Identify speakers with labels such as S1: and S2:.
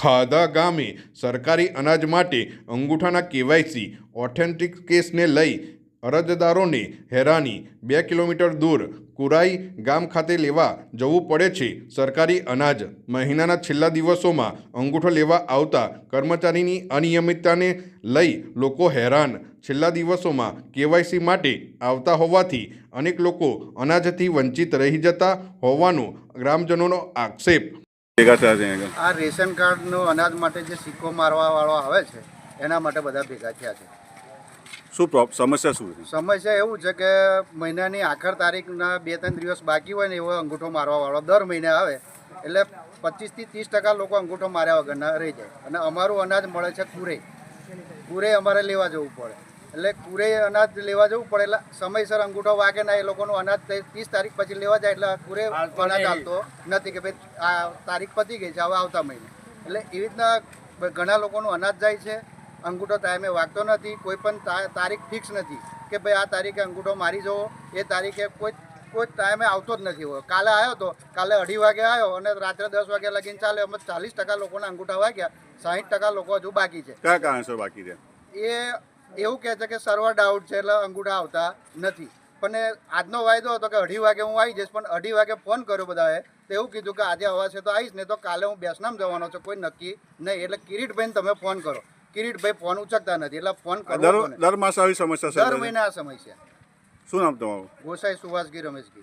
S1: ખાધા ગામે સરકારી અનાજ માટે અંગૂઠાના કેવાયસી ઓથેન્ટિક કેસને લઈ અરજદારોને હેરાની. બે કિલોમીટર દૂર કુરાઈ ગામ ખાતે લેવા જવું પડે છે સરકારી અનાજ. મહિનાના છેલ્લા દિવસોમાં અંગૂઠો લેવા આવતા કર્મચારીની અનિયમિતતાને લઈ લોકો હેરાન. છેલ્લા દિવસોમાં કેવાયસી માટે આવતા હોવાથી અનેક લોકો અનાજથી વંચિત રહી જતા હોવાનો ગ્રામજનોનો આક્ષેપ.
S2: ભેગા થયા છે
S3: આ રેશન કાર્ડનો અનાજ માટે જે સિક્કો મારવા વાળો આવે છે એના માટે બધા ભેગા થયા છે.
S2: શું સમસ્યા શું છે
S3: સમસ્યા એવું છે કે મહિનાની આખર તારીખના બે ત્રણ દિવસ બાકી હોય ને એવો અંગૂઠો મારવા વાળો દર મહિને આવે એટલે પચીસથી ત્રીસ ટકા લોકો અંગૂઠો માર્યા વગરના રહી જાય. અને અમારું અનાજ મળે છે કુરે કુરે અમારે લેવા જવું પડે. એટલે કુરે અનાજ લેવા જવું પડે. એટલે સમયસર અંગૂઠો વાગે ના એ લોકોનું અનાજ ત્રીસ તારીખ પછી લેવા જાય. એટલે કુરે અનાજ આવતો નથી કે ભાઈ આ તારીખ પતી ગઈ છે હવે આવતા મહિને. એટલે એવી રીતના ઘણા લોકોનું અનાજ જાય છે. અંગૂઠો ટાઈમે વાગતો નથી. કોઈ પણ તારીખ ફિક્સ નથી કે ભાઈ આ તારીખે અંગૂઠો મારી જવો. એ તારીખે કોઈ કોઈ ટાઈમે આવતો જ નથી હોય કાલે આવ્યો તો કાલે અઢી વાગે આવ્યો અને રાત્રે દસ વાગ્યા લગીને ચાલે એમ ચાલીસ ટકા લોકોના અંગૂઠા વાગ્યા. સાહીઠ ટકા લોકો હજુ બાકી છે.
S2: કયા કારણસર બાકી છે?
S3: એ એવું કહે છે કે સર્વર ડાઉટ છે એટલે અંગૂઠા આવતા નથી. પણ આજનો વાયદો હતો કે અઢી વાગે હું આવી જઈશ પણ અઢી વાગે ફોન કર્યો બધાએ તો એવું કીધું કે આજે હવાશે તો આવીશ ને તો કાલે હું બેસનામ જવાનો છું કોઈ નક્કી નહીં. એટલે કિરીટભાઈને તમે ફોન કરો. કિરીટભાઈ ફોન ઉચકતા નથી એટલે ફોન કરો
S2: દર દર આવી સમસ્યા
S3: દર? મહિને આ સમસ્યા.
S2: શું નામ તમારું?
S3: ગોસાઈ સુભાષગી રમેશગી